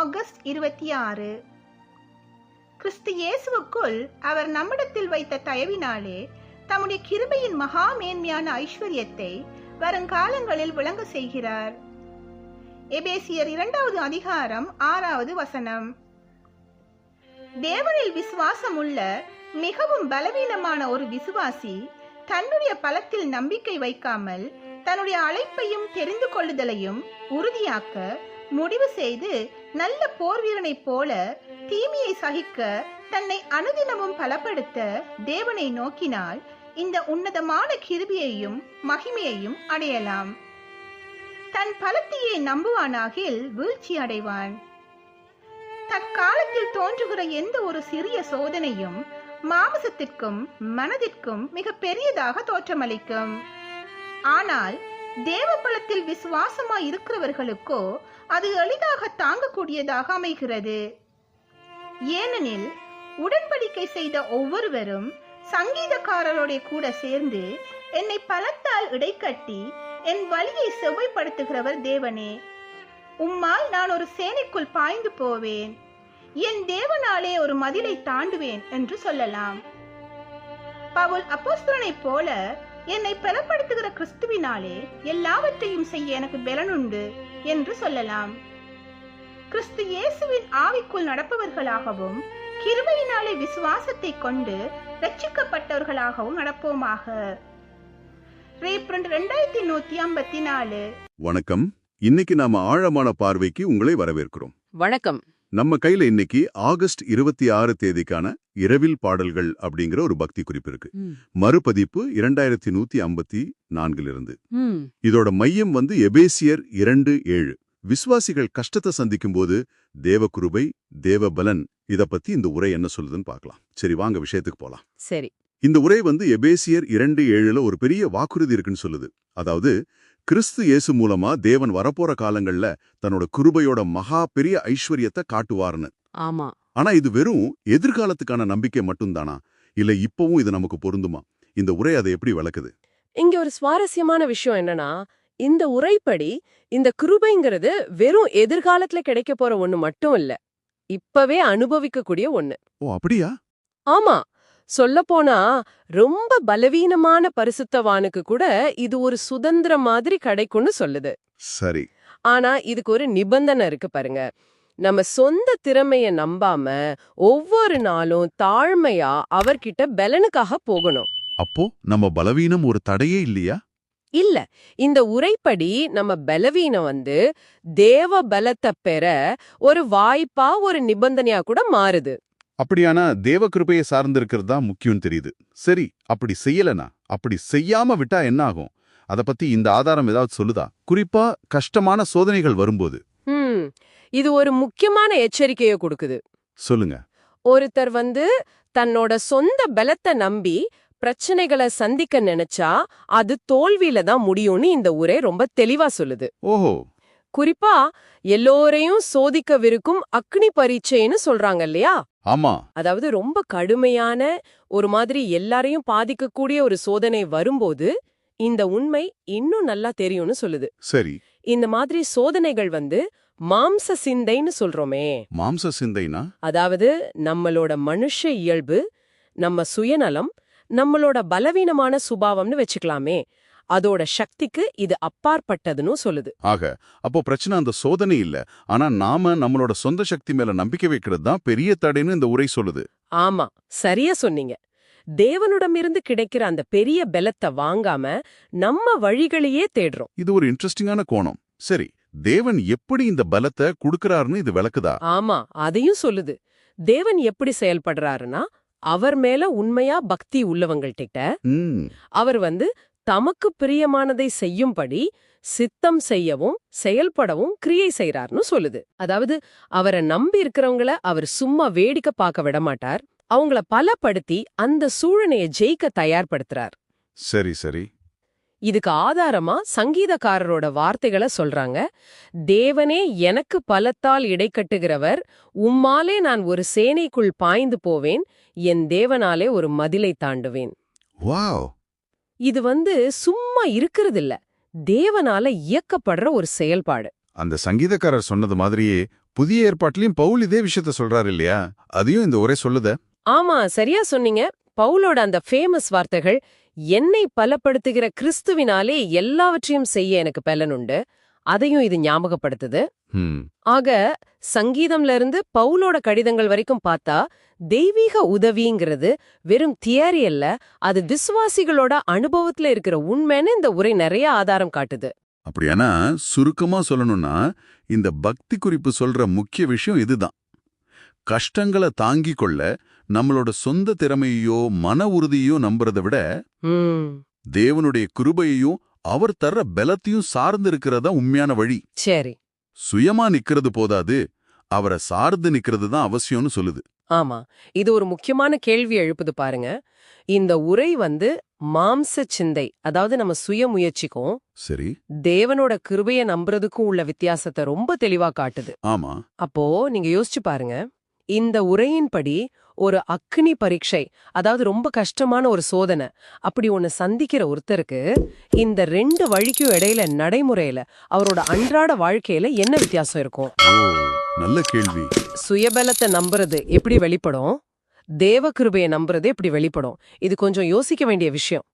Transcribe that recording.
August இருபத்தி ஆறு. கிறிஸ்து இயேசுவுக்குள் அவர் நம்மிடத்தில் வைத்த தயவினாலே தம்முடைய கிருபையின் மகா மேன்மையான ஐஸ்வர்யத்தை வருங்காலங்களில் விளங்க செய்கிறார். எபேசியர் இரண்டாவது அதிகாரம் ஆறாவது வசனம். தேவனில் விசுவாசம் உள்ள மிகவும் பலவீனமான ஒரு விசுவாசி தன்னுடைய பலத்தில் நம்பிக்கை வைக்காமல் தன்னுடைய அழைப்பையும் தெரிந்து கொள்ளுதலையும் உறுதியாக்க முடிவு செய்து நல்ல போர் வீரனைப் போல தீமையை சகிக்க தன்னை அனுதினமும் பலப்படுத்த தேவனை நோக்கினால் இந்த உன்னதமான கிருபியையும் மகிமையையும் அடையலாம். தன் பலத்தையே நம்புவானாகில் வீழ்ச்சி அடைவான். தற்காலத்தில் தோன்றுகிற எந்த ஒரு சிறிய சோதனையும் மாமிசத்திற்கும் மனதிற்கும் மிக பெரியதாக தோற்றமளிக்கும். ஆனால் தேவ பலத்தில் விசுவாசமாய் இருக்கிறவர்களுக்கோ அது எளிதாக தாங்கக்கூடியதாக அமைகிறது. ஏனெனில் உடன்படிக்கை செய்த ஒவ்வொருவரும் சங்கீதக்காரரோட கூட சேர்ந்து என்னை பலத்தால் இடைக்கட்டி என் வழியை செவ்வைப்படுத்துகிறவர் தேவனே. உம்மால் நான் ஒரு சேனைக்குள் பாய்ந்து போவேன். என் தேவனாலே ஒரு மதிலை தாண்டுவேன் என்று சொல்லலாம். பவுல் அப்போஸ்தலனைப் போல என்னை பலப்படுத்துகிற கிறிஸ்துவினாலே எல்லாவற்றையும் செய்ய எனக்கு பலனுண்டு என்று சொல்லலாம். கிறிஸ்து இயேசுவின் ஆவிக்குள் நடப்பவர்களாகவும் கிருபையினாலே விசுவாசத்தை கொண்டு ரட்சிக்கப்பட்டவர்களாகவும் நடப்போமாக. ரெண்டாயிரத்தி நூத்தி ஐம்பத்தி நாலு. வணக்கம். இன்னைக்கு நாம ஆழமான பார்வைக்கு உங்களை வரவேற்கிறோம். வணக்கம். நம்ம கையில இன்னைக்கு ஆகஸ்ட் இருபத்தி ஆறு தேதிக்கான இரவில் பாடல்கள் அப்படிங்கிற ஒரு பக்தி குறிப்பு இருக்கு. மறுபதிப்பு இரண்டாயிரத்தி நூத்தி ஐம்பத்தி நான்கிலிருந்து. ம். இதோட மையம் வந்து எபேசியர் இரண்டு ஏழு. விசுவாசிகள் கஷ்டத்தை சந்திக்கும் போது தேவகுருபை தேவபலன் இத பத்தி இந்த உரை என்ன சொல்லுதுன்னு பார்க்கலாம். சரி வாங்க விஷயத்துக்கு போலாம். சரி. இந்த உரை வந்து எபேசியர் இரண்டு ஏழுல ஒரு பெரிய வாக்குறுதி இருக்குன்னு சொல்லுது. அதாவது கிறிஸ்து இயேசு மூலமா தேவன் வரப்போற காலங்கள்ல தன்னோட கிருபையோட மகா பெரிய ஐஸ்வர்யத்தை காட்டுவார்னு ஆமா. ஆனா இது வெறும் எதிர்காலத்துக்கான நம்பிக்கை மட்டும்தானா? இல்ல இப்பவும் இது நமக்கு பொருந்துமா? இந்த உரை அதை எப்படி விளக்குது? இங்க ஒரு சுவாரஸ்யமான விஷயம் என்னன்னா இந்த உரைப்படி இந்த கிருபைங்கிறது வெறும் எதிர்காலத்துல கிடைக்க போற ஒண்ணு மட்டும் இல்ல இப்பவே அனுபவிக்கக்கூடிய ஒண்ணு. ஓ அப்படியா? ஆமா. சொல்லப்போனா ரொம்ப பலவீனமான பரிசுத்தவானுக்கு கூட இது ஒரு சுதந்திரம் மாதிரி கிடைக்கும்னு சொல்லுது. சரி. ஆனா இதுக்கு ஒரு நிபந்தனை இருக்கு பாருங்க. நம்ம சொந்த திறமைய நம்பாம ஒவ்வொரு நாளும் தாழ்மையா அவர்கிட்ட பலனுக்காக போகணும். அப்போ நம்ம பலவீனம் ஒரு தடையே இல்லையா? இல்ல. இந்த உரைப்படி நம்ம பலவீனம் வந்து தேவ பலத்தை பெற ஒரு வாய்ப்பா ஒரு நிபந்தனையா கூட மாறுது. அப்படியானா தேவ கிருபையை சார்ந்திருக்கிறது தான் முக்கியம் தெரியுது. சரி அப்படி செய்யலனா அப்படி செய்யாம விட்டா என்ன ஆகும்? அத பத்தி இந்த ஆதாரம் ஏதாவது சொல்லுதா? குறிப்பா கஷ்டமான சோதனைகள் வரும்போது. இது ஒரு முக்கியமான எச்சரிக்கையை கொடுக்குது. சொல்லுங்க. ஒருத்தர் வந்து தன்னோட சொந்த பலத்தை நம்பி பிரச்சனைகளை சந்திக்க நினைச்சா அது தோல்வியில தான் முடியும்னு இந்த உரை ரொம்ப தெளிவா சொல்லுது. ஓஹோ. குறிப்பா எல்லோரையும் சோதிக்கவிருக்கும் அக்னி பரீட்சைன்னு சொல்றாங்க இல்லையா? ஆமா. அதாவது ரொம்ப கடுமையான ஒரு மாதிரி எல்லாரையும் பாதிக்கக்கூடிய ஒரு சோதனை வரும்போது இந்த உண்மை இன்னும் நல்லா தெரியும்னு சொல்லுது. சரி. இந்த மாதிரி சோதனைகள் வந்து மாம்ச சிந்தைன்னு சொல்றோமே. மாம்ச சிந்தைனா? அதாவது நம்மளோட மனுஷ இயல்பு நம்ம சுயநலம் நம்மளோட பலவீனமான சுபாவம்னு வச்சுக்கலாமே. அதோட சக்திக்கு இது அப்பாற்பட்டதுன்னு சொல்லுது. ஆக அப்போ பிரச்சனை அந்த சோதனை இல்ல. ஆனா நாம நம்மளோட சொந்த சக்தி மேல நம்பிக்கை வைக்கிறது தான் பெரிய தடைன்னு இந்த உரை சொல்லுது. ஆமா சரியா சொன்னீங்க. தேவனிடமிருந்து கிடைக்கிற அந்த பெரிய பலத்தை வாங்காம நம்ம வழிகளையே தேடுறோம். இது ஒரு இன்ட்ரெஸ்டிங்கான கோணம். சரி தேவன் எப்படி இந்த பலத்தை குடுக்கறாருன்னு இது விளக்குதா? ஆமா அதையும் சொல்லுது. தேவன் எப்படி செயல்படுறாருன்னா அவர் மேல உண்மையா பக்தி உள்ளவங்கள்கிட்ட அவர் வந்து தமக்கு பிரியமானதை செய்யும்படி சித்தம் செய்யவும் செயல்படவும் கிரியை செய்றார்னு சொல்லுது. அதாவது அவரை நம்பி இருக்கிறவங்கள அவர் சும்மா வேடிக்கை பார்க்க விட மாட்டார். அவங்கள பலப்படுத்தி அந்த சூழனைய ஜெயிக்க தயார்படுத்துறார். சரி சரி. இதுக்கு ஆதாரமா சங்கீதக்காரரோட வார்த்தைகளை சொல்றாங்க. தேவனே எனக்கு பலத்தால் இடைக்கட்டுகிறவர் உம்மாலே நான் ஒரு சேனைக்குள் பாய்ந்து போவேன் என் தேவனாலே ஒரு மதிலை தாண்டுவேன். வாவ்! இது வந்து சும்மா இருக்கிறதில்ல. தேவனால இயக்கப்படுற ஒரு செயல்பாடு. அந்த சங்கீதக்காரர் சொன்னது மாதிரியே புதிய ஏற்பாட்டிலையும் பவுல் இதே விஷயத்த சொல்றாரு இல்லையா? அதையும் இந்த உரை சொல்லுத. ஆமா சரியா சொன்னீங்க. பவுலோட அந்த ஃபேமஸ் வார்த்தைகள் என்னை பலப்படுத்துகிற கிறிஸ்துவினாலே எல்லாவற்றையும் செய்ய எனக்கு பலனுண்டு அதையும் இது ஞாபகப்படுத்துது. ஆக சங்கீதம்ல இருந்து பவுலோட கடிதங்கள் வரைக்கும் பார்த்தா தெய்வீக உதவிங்கிறது வெறும் தியரி அல்ல அது விசுவாசிகளோட அனுபவத்துல இருக்கிற உண்மைன்னு இந்த உரை நிறைய ஆதாரம் காட்டுது. அப்படியானா சுருக்கமா சொல்லணும்னா இந்த பக்தி குறிப்பு சொல்ற முக்கிய விஷயம் இதுதான். கஷ்டங்களை தாங்கிக் கொள்ள நம்மளோட சொந்த திறமையோ மன உறுதியோ நம்புறதை விட தேவனுடைய கிருபையையும் அவர் தர்ற பலத்தையும் சார்ந்து இருக்கிறதா உண்மையான வழி. சரி. சுயமா நிக்கிறது போதாது அவரை சார்ந்து நிக்கிறது தான் அவசியம்னு சொல்லுது. ஆமா இது ஒரு முக்கியமான கேள்வி எழுப்புது பாருங்க. இந்த உரை வந்து மாம்ச சிந்தை அதாவது நம்ம சுய முயற்சிக்கும் சரி. தேவனோட கிருபைய நம்புறதுக்கும் உள்ள வித்தியாசத்தை ரொம்ப தெளிவா காட்டுது. ஆமா. அப்போ நீங்க யோசிச்சு பாருங்க. இந்த உரையின்படி ஒரு அக்னி பரீட்சை அதாவது ரொம்ப கஷ்டமான ஒரு சோதனை அப்படி ஒன்னு சந்திக்கிற ஒருத்தருக்கு இந்த ரெண்டு வழிக்கும் இடையில நடைமுறையில அவரோட அன்றாட வாழ்க்கையில என்ன வித்தியாசம் இருக்கும்? நல்ல கேள்வி. சுயபலத்தை நம்புறது எப்படி வெளிப்படும்? தேவ கிருபையை நம்புறது எப்படி வெளிப்படும்? இது கொஞ்சம் யோசிக்க வேண்டிய விஷயம்.